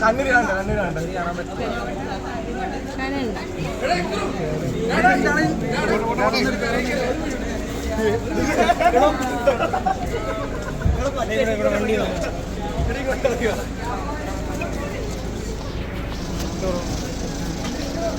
കണ്ണീര് കാണണ്ട കണ്ണീര് കാണണ്ട പ്ലീസ് പ്ലീസ് പ്ലീസ് ഒന്ന്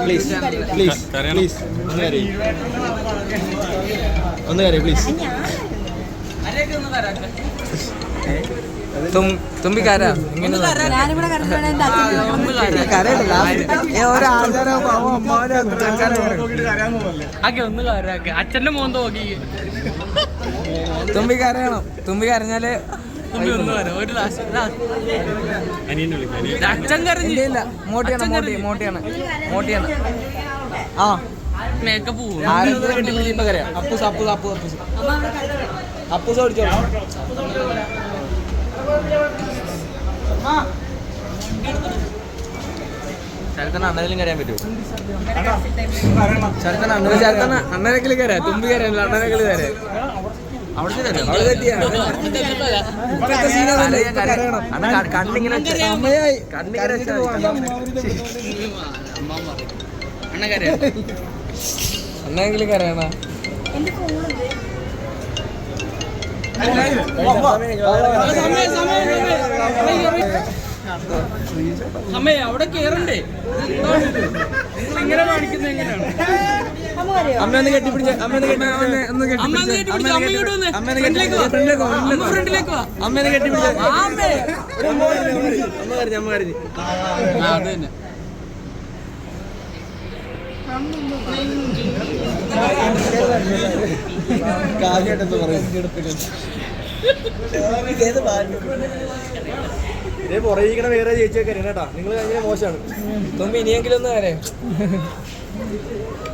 പ്ലീസ് അച്ഛൻ കരയില്ല ഓരോ ആചാരം അമ്മാവനെ ആക്കെ ഒന്ന് അച്ഛന്റെ മോൻ നോക്കി തുമ്പി കരയണം തുമ്പി കരഞ്ഞാൽ മോട്ടിയാണ് മോട്ടി മോട്ടിയാണ് മോട്ടിയാണ്. ആ. മേക്കപ്പ് പോകും ആരെങ്കിലും കെട്ടിപ്പിടിച്ചിട്ട് കരയാം അപ്പൂസ് അപ്പൂസ് അപ്പൂസ് അപ്പൂസ്. അപ്പൂസ് ഓടിച്ചോളൂ ശരത്തന അണ്ണനെങ്കിലും കരയാൻ പറ്റുമോ? ശരത്തന അണ്ണ ശരത്തന അണ്ണനക്കിൽ കരയാ. തുമ്പി കരയല്ല അണ്ണനക്കിൽ കരയാ. കണ്ണിങ്ങനെ അണ്ണെങ്കിലും കരയണ സമയ അവിടെ കേറണ്ടേ? നിങ്ങൾ ഇങ്ങനെ കാണിക്കുന്നത് എങ്ങനെയാണ്? അമ്മ ഒന്ന് കെട്ടിപ്പിടിച്ച അമ്മ ഒന്ന് അമ്മ ഒന്ന് അമ്മ അമ്മ കെട്ടിപ്പിടിച്ച കരഞ്ഞു കരഞ്ഞു അത് തന്നെ. പറയും. ഇതേ പുറകിരിക്കണ വേറെ ചേച്ചിയൊക്കെ കേട്ടാ. നിങ്ങൾ ഭയങ്കര മോശമാണ്. തുമ്പി ഇനിയെങ്കിലും ഒന്ന് വരെ. പൊട്ടിക്കരഞ്ഞൂടെ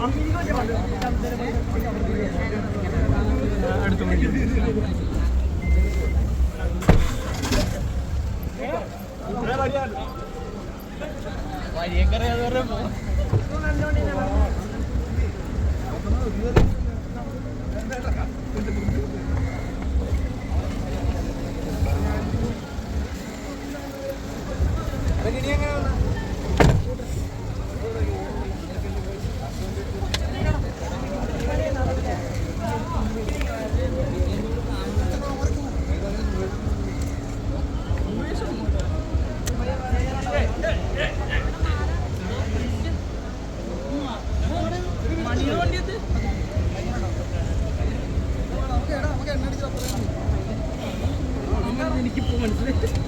കിട്ടുന്നവർക്ക് കേട്ടു പറഞ്ഞു തരുന്നുണ്ട് വഴിയൊക്കെ പോകും മനസ്സിലായി